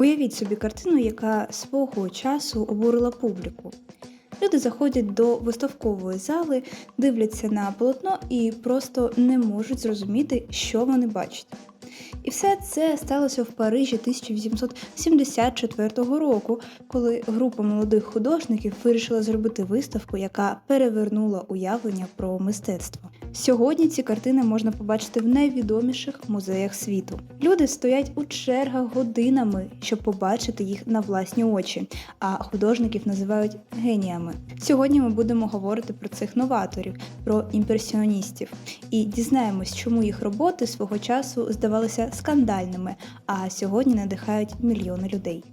Уявіть собі картину, яка свого часу обурила публіку. Люди заходять до виставкової зали, дивляться на полотно і просто не можуть зрозуміти, що вони бачать. І все це сталося в Парижі 1874 року, коли група молодих художників вирішила зробити виставку, яка перевернула уявлення про мистецтво. Сьогодні ці картини можна побачити в найвідоміших музеях світу. Люди стоять у чергах годинами, щоб побачити їх на власні очі, а художників називають геніями. Сьогодні ми будемо говорити про цих новаторів, про імпресіоністів, і дізнаємось, чому їх роботи свого часу здавалися скандальними, а сьогодні надихають мільйони людей.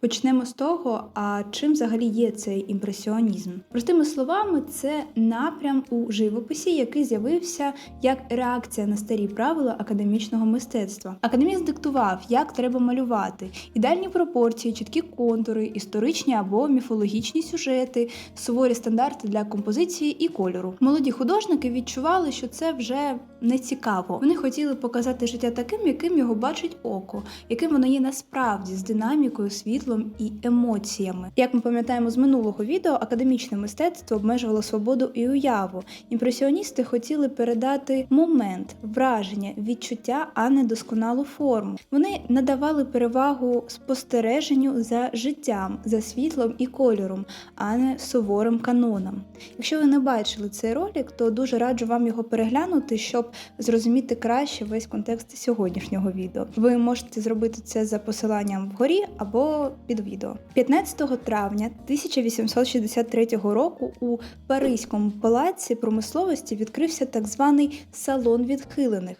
Почнемо з того, а чим взагалі є цей імпресіонізм? Простими словами, це напрям у живописі, який з'явився як реакція на старі правила академічного мистецтва. Академіст диктував, як треба малювати, ідеальні пропорції, чіткі контури, історичні або міфологічні сюжети, суворі стандарти для композиції і кольору. Молоді художники відчували, що це вже не цікаво. Вони хотіли показати життя таким, яким його бачить око, яким воно є насправді з динамікою, світлом і емоціями. Як ми пам'ятаємо з минулого відео, академічне мистецтво обмежувало свободу і уяву. Імпресіоністи хотіли передати момент, враження, відчуття, а не досконалу форму. Вони надавали перевагу спостереженню за життям, за світлом і кольором, а не суворим канонам. Якщо ви не бачили цей ролик, то дуже раджу вам його переглянути, щоб зрозуміти краще весь контекст сьогоднішнього відео. Ви можете зробити це за посиланням вгорі або під відео. 15 травня 1863 року у Паризькому палаці промисловості відкрився так званий салон відхилених.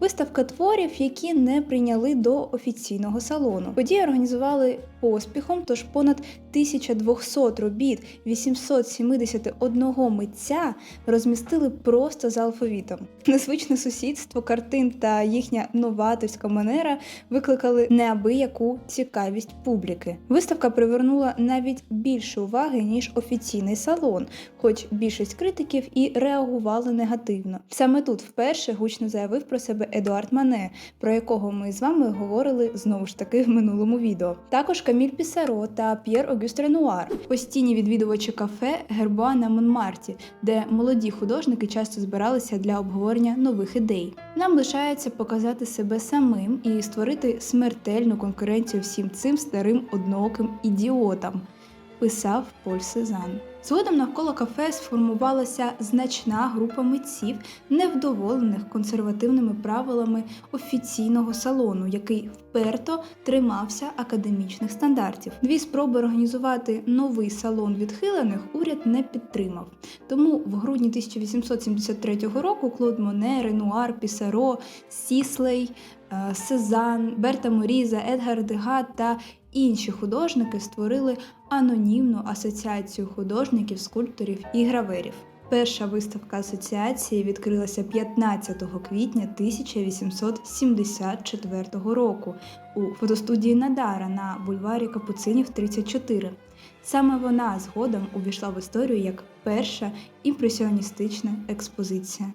Виставка творів, які не прийняли до офіційного салону. Події організували поспіхом, тож понад 1200 робіт 871 митця розмістили просто за алфавітом. Незвичне сусідство картин та їхня новаторська манера викликали неабияку цікавість публіки. Виставка привернула навіть більше уваги ніж офіційний салон, хоч більшість критиків і реагували негативно. Саме тут вперше гучно заявив про себе Едуард Мане, про якого ми з вами говорили знову ж таки в минулому відео. Також Каміль Пісаро та П'єр Огюст Ренуар, постійні відвідувачі кафе Гербуа на Монмарті, де молоді художники часто збиралися для обговорення нових ідей. Нам лишається показати себе самим і створити смертельну конкуренцію всім цим старим однооким ідіотам. Писав Поль Сезанн. Згодом навколо кафе сформувалася значна група митців, невдоволених консервативними правилами офіційного салону, який вперто тримався академічних стандартів. Дві спроби організувати новий салон відхилених уряд не підтримав. Тому в грудні 1873 року Клод Моне, Ренуар, Пісаро, Сіслей, е, Сезан, Берта Моріза, Едгар Дега та інші художники створили анонімну асоціацію художників, скульпторів і граверів. Перша виставка асоціації відкрилася 15 квітня 1874 року у фотостудії Надара на бульварі Капуцинів 34. Саме вона згодом увійшла в історію як перша імпресіоністична експозиція.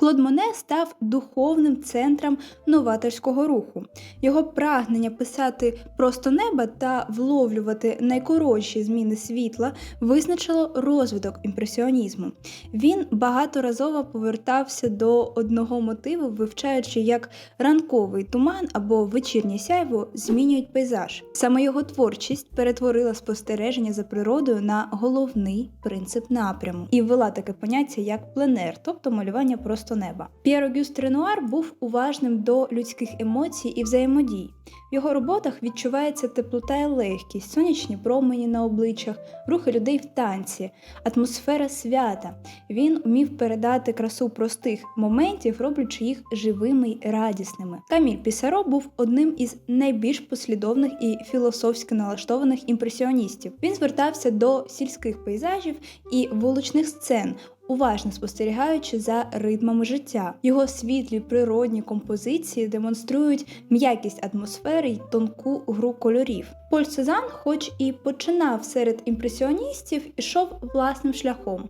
Клод Моне став духовним центром новаторського руху. Його прагнення писати просто неба та вловлювати найкоротші зміни світла визначило розвиток імпресіонізму. Він багаторазово повертався до одного мотиву, вивчаючи, як ранковий туман або вечірнє сяйво змінюють пейзаж. Саме його творчість перетворила спостереження за природою на головний принцип напряму і ввела таке поняття як пленер, тобто малювання просто неба. П'єр Огюст Ренуар був уважним до людських емоцій і взаємодій. В його роботах відчувається теплота і легкість, сонячні промені на обличчях, рухи людей в танці, атмосфера свята. Він вмів передати красу простих моментів, роблячи їх живими й радісними. Каміль Пісаро був одним із найбільш послідовних і філософськи налаштованих імпресіоністів. Він звертався до сільських пейзажів і вуличних сцен уважно спостерігаючи за ритмами життя. Його світлі природні композиції демонструють м'якість атмосфери й тонку гру кольорів. Поль Сезан, хоч і починав серед імпресіоністів, ішов власним шляхом.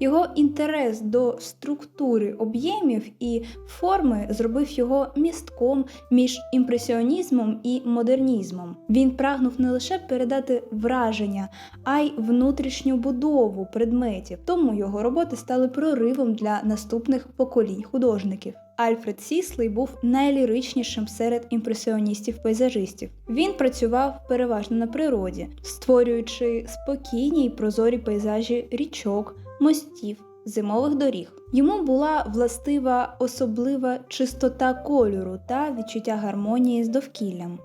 Його інтерес до структури об'ємів і форми зробив його містком між імпресіонізмом і модернізмом. Він прагнув не лише передати враження, а й внутрішню будову предметів. Тому його роботи стали проривом для наступних поколінь художників. Альфред Сіслей був найліричнішим серед імпресіоністів-пейзажистів. Він працював переважно на природі, створюючи спокійні й прозорі пейзажі річок, мостів, зимових доріг. Йому була властива особлива чистота кольору та відчуття гармонії з довкіллям.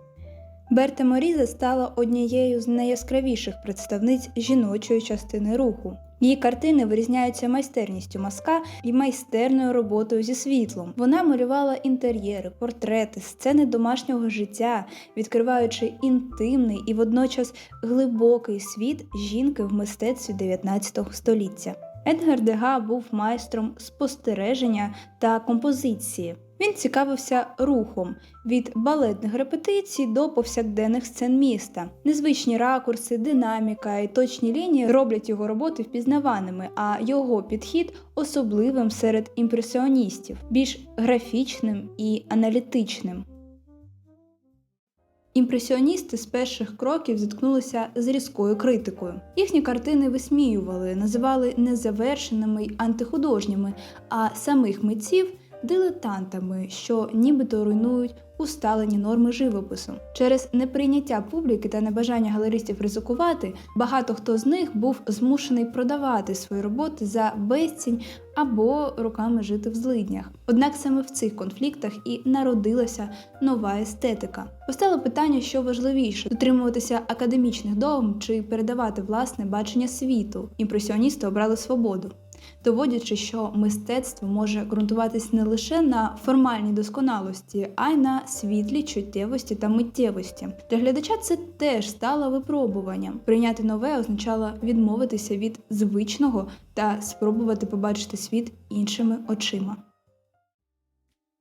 Берта Моріза стала однією з найяскравіших представниць жіночої частини руху. Її картини вирізняються майстерністю маска і майстерною роботою зі світлом. Вона малювала інтер'єри, портрети, сцени домашнього життя, відкриваючи інтимний і водночас глибокий світ жінки в мистецтві 19 століття. Едгар Дега був майстром спостереження та композиції. Він цікавився рухом від балетних репетицій до повсякденних сцен міста. Незвичні ракурси, динаміка і точні лінії роблять його роботи впізнаваними, а його підхід особливим серед імпресіоністів, більш графічним і аналітичним. Імпресіоністи з перших кроків зіткнулися з різкою критикою. Їхні картини висміювали, називали незавершеними й антихудожніми, а самих митців дилетантами, що нібито руйнують усталені норми живопису. Через неприйняття публіки та небажання галеристів ризикувати, багато хто з них був змушений продавати свої роботи за безцінь або руками жити в злиднях. Однак саме в цих конфліктах і народилася нова естетика. Постало питання, що важливіше дотримуватися академічних догм чи передавати власне бачення світу. Імпресіоністи обрали свободу доводячи, що мистецтво може ґрунтуватись не лише на формальній досконалості, а й на світлій чуттєвості та миттєвості. Для глядача це теж стало випробуванням. Прийняти нове означало відмовитися від звичного та спробувати побачити світ іншими очима.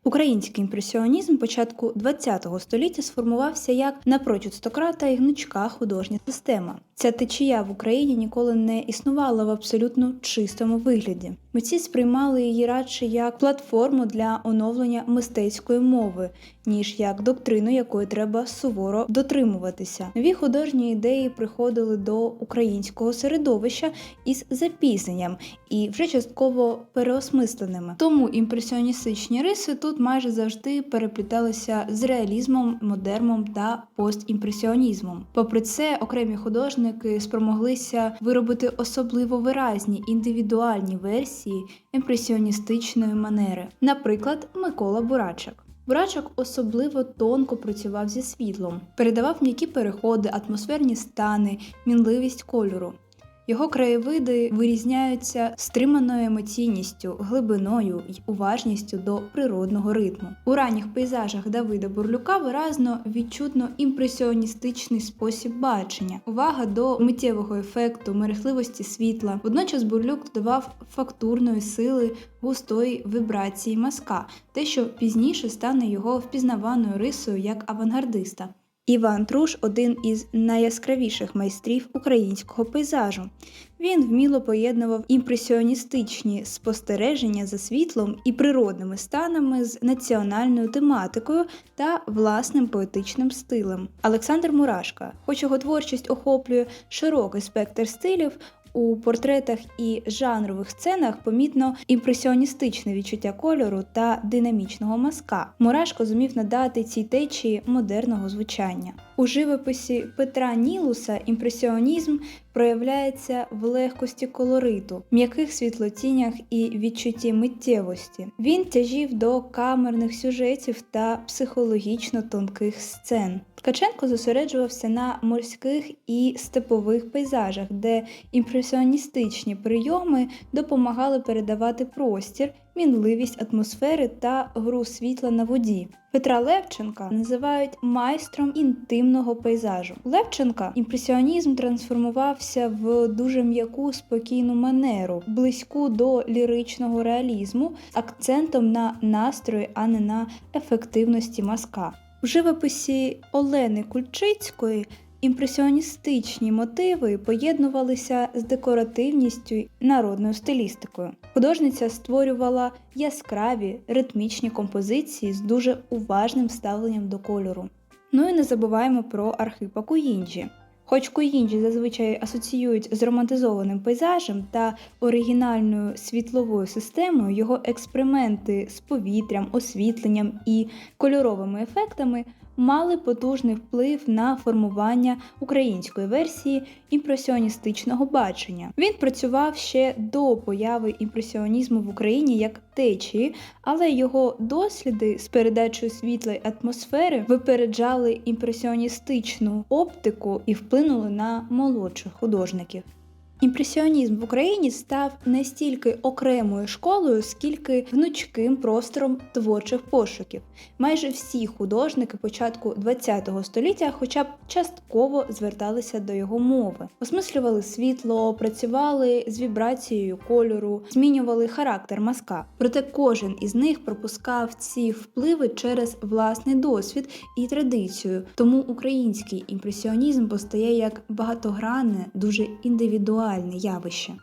Український імпресіонізм початку ХХ століття сформувався як напрочуд стократа і гнучка художня система. Ця течія в Україні ніколи не існувала в абсолютно чистому вигляді. Митці сприймали її радше як платформу для оновлення мистецької мови, ніж як доктрину, якої треба суворо дотримуватися. Нові художні ідеї приходили до українського середовища із запізненням і вже частково переосмисленими. Тому імпресіоністичні риси тут майже завжди перепліталися з реалізмом, модерном та постімпресіонізмом. Попри це, окремі художники спромоглися виробити особливо виразні індивідуальні версії імпресіоністичної манери, наприклад, Микола Бурачак. Бурачок особливо тонко працював зі світлом, передавав м'які переходи, атмосферні стани, мінливість кольору. Його краєвиди вирізняються стриманою емоційністю, глибиною й уважністю до природного ритму. У ранніх пейзажах Давида Бурлюка виразно відчутно імпресіоністичний спосіб бачення, увага до миттєвого ефекту, мерехливості світла. Водночас Бурлюк додавав фактурної сили густої вібрації маска, те, що пізніше стане його впізнаваною рисою як авангардиста. Іван Труш один із найяскравіших майстрів українського пейзажу. Він вміло поєднував імпресіоністичні спостереження за світлом і природними станами з національною тематикою та власним поетичним стилем. Олександр Мурашка, хоч його творчість охоплює широкий спектр стилів, у портретах і жанрових сценах помітно імпресіоністичне відчуття кольору та динамічного мазка. Мурашко зумів надати цій течії модерного звучання. У живописі Петра Нілуса імпресіонізм проявляється в легкості колориту, м'яких світлотінях і відчутті миттєвості. Він тяжів до камерних сюжетів та психологічно тонких сцен. Ткаченко зосереджувався на морських і степових пейзажах, де імпресіоністичні прийоми допомагали передавати простір, мінливість атмосфери та гру світла на воді. Петра Левченка називають майстром інтимного пейзажу. Левченка імпресіонізм трансформувався в дуже м'яку спокійну манеру, близьку до ліричного реалізму, акцентом на настрої, а не на ефективності маска. В живописі Олени Кульчицької Імпресіоністичні мотиви поєднувалися з декоративністю й народною стилістикою. Художниця створювала яскраві ритмічні композиції з дуже уважним ставленням до кольору. Ну і не забуваємо про Архипа Куїнджі. Хоч Куїнджі зазвичай асоціюють з романтизованим пейзажем та оригінальною світловою системою, його експерименти з повітрям, освітленням і кольоровими ефектами мали потужний вплив на формування української версії імпресіоністичного бачення. Він працював ще до появи імпресіонізму в Україні як течії, але його досліди з передачою світла й атмосфери випереджали імпресіоністичну оптику і вплинули на молодших художників. Імпресіонізм в Україні став не стільки окремою школою, скільки гнучким простором творчих пошуків. Майже всі художники початку ХХ століття, хоча б частково зверталися до його мови, осмислювали світло, працювали з вібрацією кольору, змінювали характер мазка. Проте кожен із них пропускав ці впливи через власний досвід і традицію. Тому український імпресіонізм постає як багатогранне, дуже індивідуальне явище.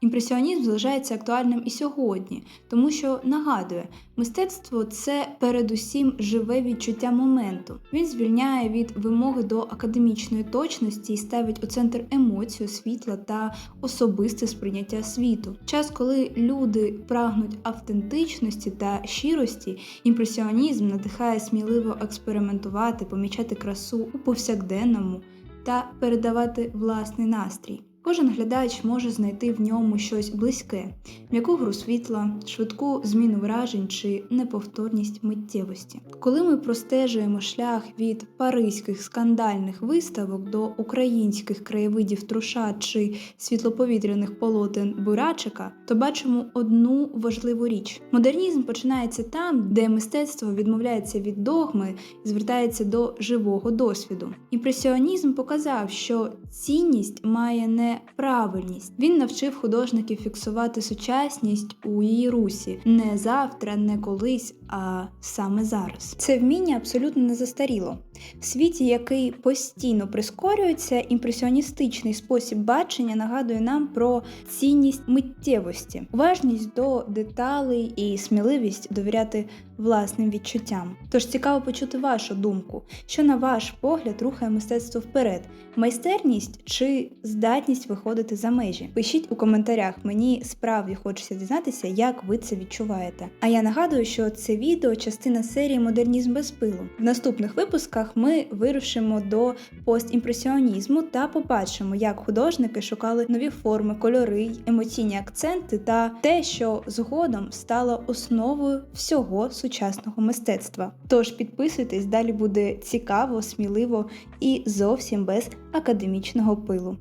Імпресіонізм залишається актуальним і сьогодні, тому що нагадує, мистецтво це передусім живе відчуття моменту. Він звільняє від вимоги до академічної точності і ставить у центр емоцію, світла та особисте сприйняття світу. Час, коли люди прагнуть автентичності та щирості, імпресіонізм надихає сміливо експериментувати, помічати красу у повсякденному та передавати власний настрій. Кожен глядач може знайти в ньому щось близьке, м'яку гру світла, швидку зміну вражень чи неповторність миттєвості. Коли ми простежуємо шлях від паризьких скандальних виставок до українських краєвидів труша чи світлоповітряних полотен Бурачика, то бачимо одну важливу річ: модернізм починається там, де мистецтво відмовляється від догми і звертається до живого досвіду. Імпресіонізм показав, що цінність має не правильність. Він навчив художників фіксувати сучасність у її русі не завтра, не колись, а саме зараз. Це вміння абсолютно не застаріло. В світі, який постійно прискорюється, імпресіоністичний спосіб бачення нагадує нам про цінність миттєвості, уважність до деталей і сміливість довіряти власним відчуттям. Тож цікаво почути вашу думку, що на ваш погляд рухає мистецтво вперед: майстерність чи здатність виходити за межі? Пишіть у коментарях, мені справді хочеться дізнатися, як ви це відчуваєте. А я нагадую, що це відео частина серії Модернізм без пилу. В наступних випусках ми вирушимо до постімпресіонізму та побачимо, як художники шукали нові форми, кольори, емоційні акценти та те, що згодом стало основою всього сучасного мистецтва. Тож підписуйтесь, далі буде цікаво, сміливо і зовсім без академічного пилу.